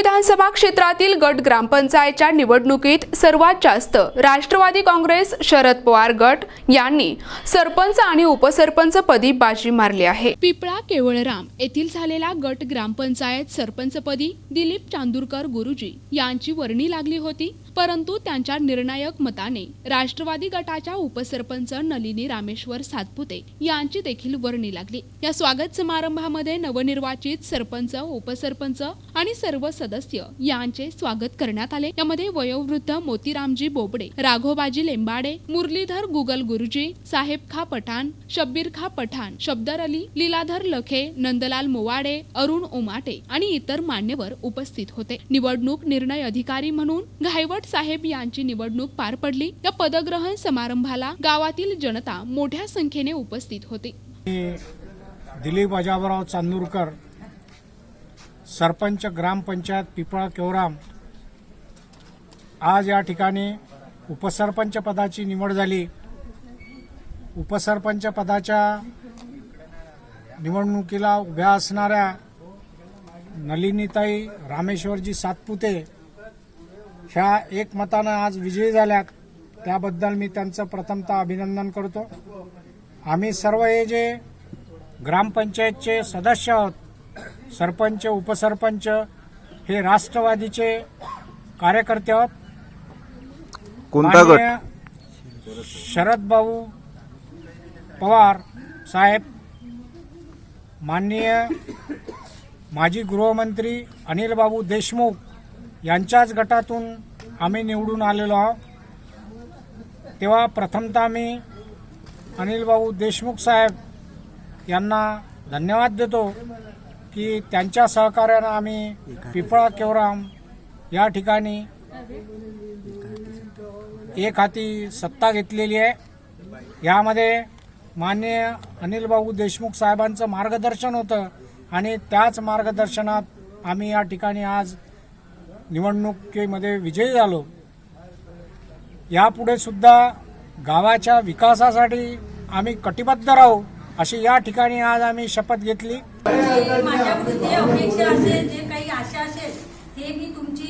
विधानसभा क्षेत्रातील गट ग्रामपंचायतच्या निवडणुकीत सर्वात जास्त राष्ट्रवादी काँग्रेस शरद पवार गट यांनी सरपंच आणि उपसरपंच पदी बाजी मारली आहे. पिपळा केवळराम येथील झालेला गट ग्रामपंचायत सरपंचपदी दिलीप चांदूरकर गुरुजी यांची वर्णी लागली होती परंतु त्यांच्या निर्णायक मताने राष्ट्रवादी गटाच्या उपसरपंच नलिनी रामेश्वर सातपुते यांची देखील वर्णी लागली. या स्वागत समारंभामध्ये नवनिर्वाचित सरपंच उपसरपंच आणि सर्व सदस्य यांचे स्वागत करण्यात आले. यामध्ये वयोवृद्ध मोतीरामजी बोबडे राघोबाजी लेंबाडे मुरलीधर गुगल गुरुजी साहेब खा पठाण शब्बीर खा पठाण शब्दर अली लीलाधर लखे नंदलाल मोवाडे अरुण उमाटे आणि इतर मान्यवर उपस्थित होते. निवडणूक निर्णय अधिकारी म्हणून घायवट साहेब यांची निवडणूक पार पडली. या पदग्रहण समारंभाला गावातील जनता मोठ्या संख्येने उपस्थित होती. दिलीप अजाबराव चांदूरकर सरपंच ग्रामपंचायत पिपळा केवराम आज या ठिकाणी उपसरपंच पदाची निवड झाली. उपसरपंच पदाच्या निवडणुकीला उभ्या असणाऱ्या नलिनीताई रामेश्वरजी सातपुते ह्या एकमतानं आज विजयी झाल्या त्याबद्दल मी त्यांचं प्रथमतः अभिनंदन करतो. आम्ही सर्व हे जे ग्रामपंचायतचे सदस्य आहोत सरपंच उपसरपंच हे राष्ट्रवादीचे कार्यकर्ते आहोत. कोणता गट? शरद भाऊ पवार साहेब माननीय माजी गृहमंत्री अनिल बाबू देशमुख यांच्याच गटातून आम्ही निवडून आलेलो आहोत. तेव्हा प्रथमतः मी अनिल भाऊ देशमुख साहेब यांना धन्यवाद देतो. की त्यांच्या सहकार्यानं आम्ही पिपळा केवराम या ठिकाणी एक हाती सत्ता घेतलेली आहे. यामध्ये माननीय अनिलबाबू देशमुख साहेबांचं मार्गदर्शन होतं आणि त्याच मार्गदर्शनात आम्ही या ठिकाणी आज निवडणुकीमध्ये विजयी झालो. यापुढे सुद्धा गावाच्या विकासासाठी आम्ही कटिबद्ध राहू अशी या ठिकाणी आज आम्ही शपथ घेतली. जे अपेक्षा असेल जे काही आशा असेल ते मी तुमची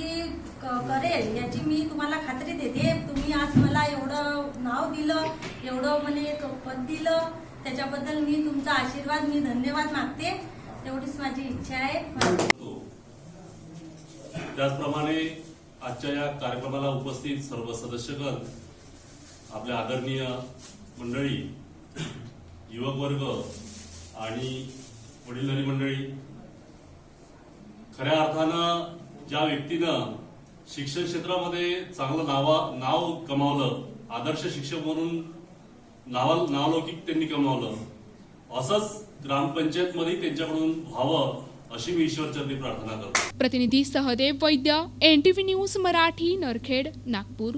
करेल याची मी तुम्हाला खात्री देते. तुम्ही आज मला एवढं नाव दिलं एवढं मला एक पद दिलं त्याच्याबद्दल मी तुमचा आशीर्वाद मी धन्यवाद मागते. तेवढीच माझी इच्छा आहे. त्याचप्रमाणे आजच्या या कार्यक्रमाला उपस्थित सर्व सदस्यगण आपल्या आदरणीय मंडळी युवक वर्ग आणि वडीलधारी मंडळी. खऱ्या अर्थानं ज्या व्यक्तीनं शिक्षण क्षेत्रामध्ये चांगलं नावा नाव कमावलं आदर्श शिक्षक म्हणून नावा नावलौकिक त्यांनी कमावलं असंच ग्रामपंचायतमध्ये त्यांच्याकडून व्हावं अशी मी ईश्वरचरणी प्रार्थना करतो. प्रतिनिधी सहदेव वैद्य एनटीव्ही न्यूज मराठी नरखेड नागपूर.